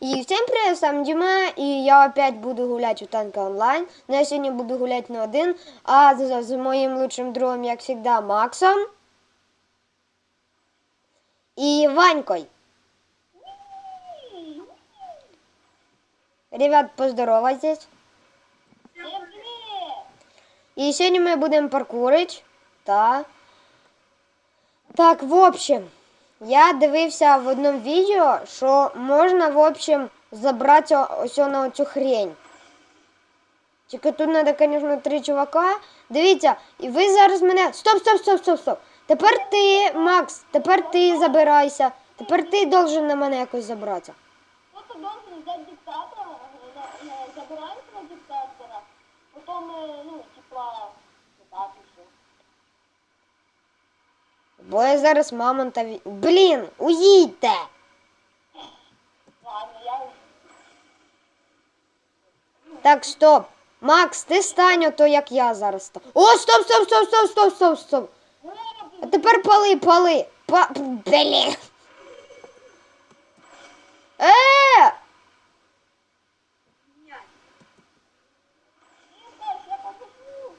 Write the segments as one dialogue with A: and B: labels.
A: И всем привет, с вами Дима, и я опять буду гулять у танка онлайн. Но я сегодня буду гулять не один, а з, з моїм лучшим другом, як всегда, Максом. І Ванькой. Ребят, поздоровайтесь. І сьогодні ми будемо паркурить. Та. Так, в общем, я дивився в одному відео, що можна, в общем, забрати ось на цю хрень. Тільки тут треба, звісно, три чувака. Дивіться, і ви зараз мене. Стоп, стоп, стоп, стоп, стоп. Тепер ти, Макс, тепер ти забирайся. Тепер ти должен на мене якось забратися.
B: Кто-то должен взять диктатора, э, на- на- забираемся на диктатора, потом, э, ну, типа, вот так еще.
A: Бо я зараз мамонта ві... Блін, уїдьте! Так, стоп. Макс, ти стань ото, як я зараз. О, стоп, стоп, стоп, стоп, стоп, стоп, стоп. А тепер пали, пали. Па... Блін. Е!
B: я покажу.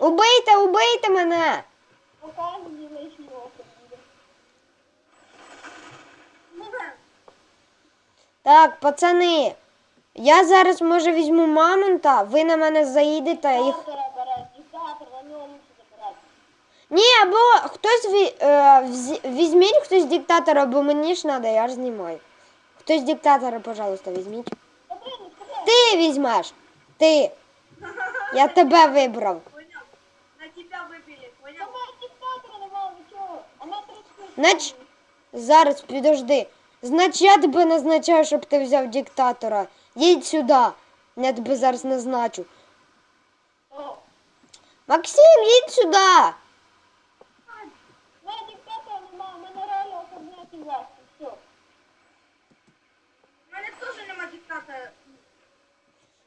A: Убийте, убийте мене. Так, пацани. Я зараз, може, візьму мамонта, ви на мене заїдете
B: забирать.
A: Ні, або хтось ві... е, візьміть хтось диктатора, бо мені ж треба, я ж знімаю. Хтось диктатора, пожалуйста, візьміть. Ти візьмеш. Ти. Я тебе вибрав. Нач... Зараз, підожди. Значить, я тебе назначаю, щоб ти взяв диктатора. Їдь сюди. Я тебе зараз назначу. Максим, їдь сюди.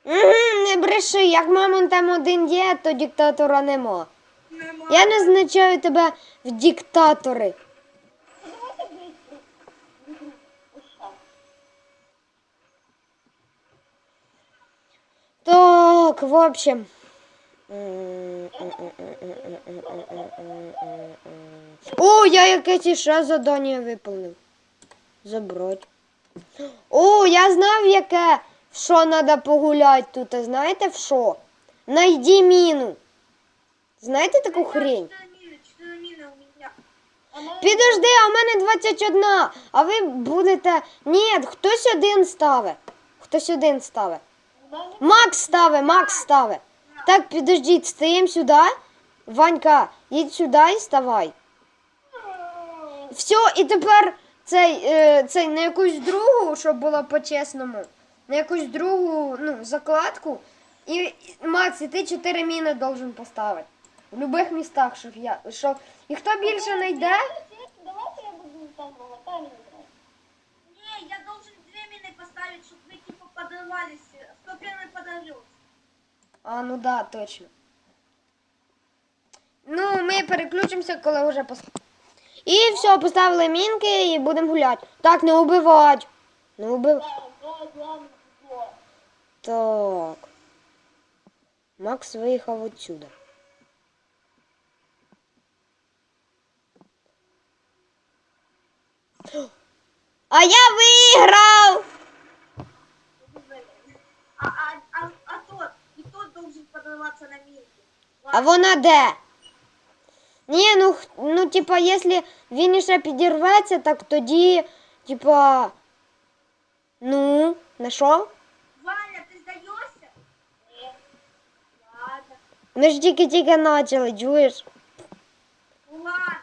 A: Угу, не бреши, як мамон там один є, то диктатора нема.
C: Нема.
A: Я назначаю тебе в диктатори.
B: Ну, давайте быстро. Ось так.
A: Так, в общем. О, я якесь іще задання виповнив. Забрать. О, я знав, яке, в що треба погуляти тут. А знаєте в що? Найди міну. Знаєте таку хрень? Підожди, а в мене 21, а ви будете. Ні, хтось один ставить. Хтось один ставить. Макс ставить, Макс ставить. Так, підождіть, стаємо сюди. Ванька, їдь сюди і ставай. Все, і тепер цей, е, цей на якусь другу, щоб було по-чесному, на якусь другу ну, закладку. І, Макс, і ти 4 міни должен поставити. В будь-яких містах, щоб я. Щоб... І хто більше знайде,
B: Давайте я буду там
C: подрывались. Кто первый подорвется?
A: А, ну да, точно. Ну, ми переключимося, коли вже пос... І все, поставили мінки і будемо гуляти. Так, не убивать. Не убив...
B: Так.
A: Макс виїхав отсюда. А я виграв!
C: А
A: вона де? Ні, ну, х- ну, типа, якщо він ще підірветься, так тоді, типа, ну, знайшов?
C: Ваня, ты сдаешься?
B: Нет.
C: Ладно.
A: Ми ж тільки-тільки почали, чуєш?
C: Ну ладно,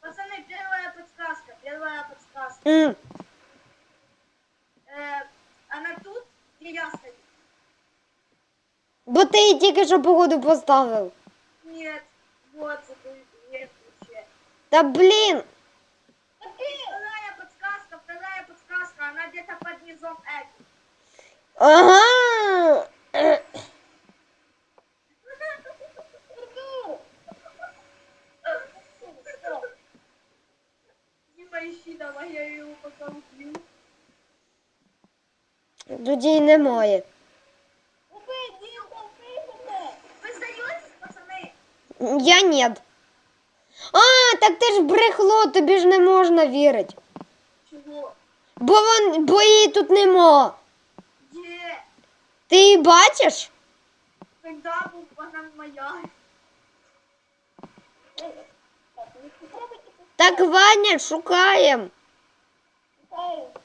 C: Пацаны, первая подсказка, первая подсказка.
A: Mm.
C: Э, она а тут, где я стою.
A: Бо ти її тільки що погоду поставив.
C: Нет, вот, нет вообще.
A: Та блін!
B: Вторая подсказка,
C: вторая подсказка,
A: она
B: где-то под
C: низом этой. Ага! давай, я его пока убью.
A: Людей немає.
B: Убей, Дим, там пишете!
C: Вы сдаетесь, пацаны?
A: Я нет. А, так ти ж брехло, тобі ж не можна вірити.
C: Чего?
A: Бо вон, бо її тут нема.
C: Где?
A: Ти її бачиш?
C: Когда был она моя?
B: Так, не попробуйте
A: Так, Ваня, шукаємо.
B: пускай.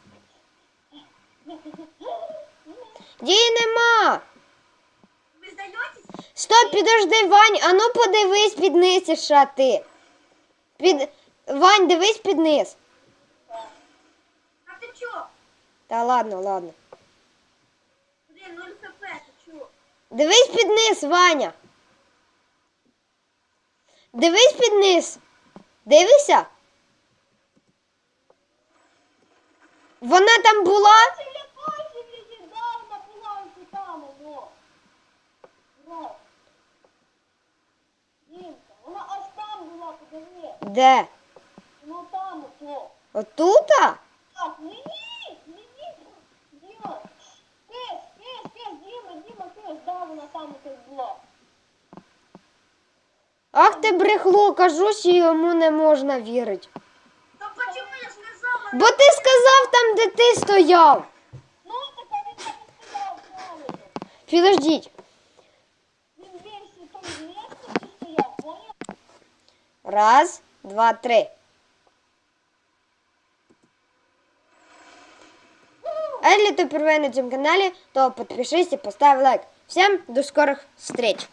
A: Її нема.
C: Вы сдаетесь?
A: Стоп, підожди, Вань, а ну подивись під низ ще ти. Під... Вань, дивись під низ.
C: А ты чё?
A: Та ладно, ладно.
C: Блин, 0 хп, ты чё?
A: Дивись під низ, Ваня. Дивись під низ. Дивися. Вона там була?
B: Димка, аж там была, подожди.
A: Де?
B: Ну там, ото.
A: Отута?
B: Так, не їдь, не їдь. Дима, кис, кис, кис, Дима, Дима, кис, да, вона там ото була.
A: Ах ти брехло, кажу, що йому не можна вірити.
C: Да почему я сказала?
A: Бо ти сказав там, де ти стояв.
B: Ну, так а він так і сказав, правильно.
A: Підождіть.
B: Він більше там місце ти стояв, поняв?
A: Раз, два, три. А если ты впервые на этом канале, то подпишись и поставь лайк. Всем до скорых встреч!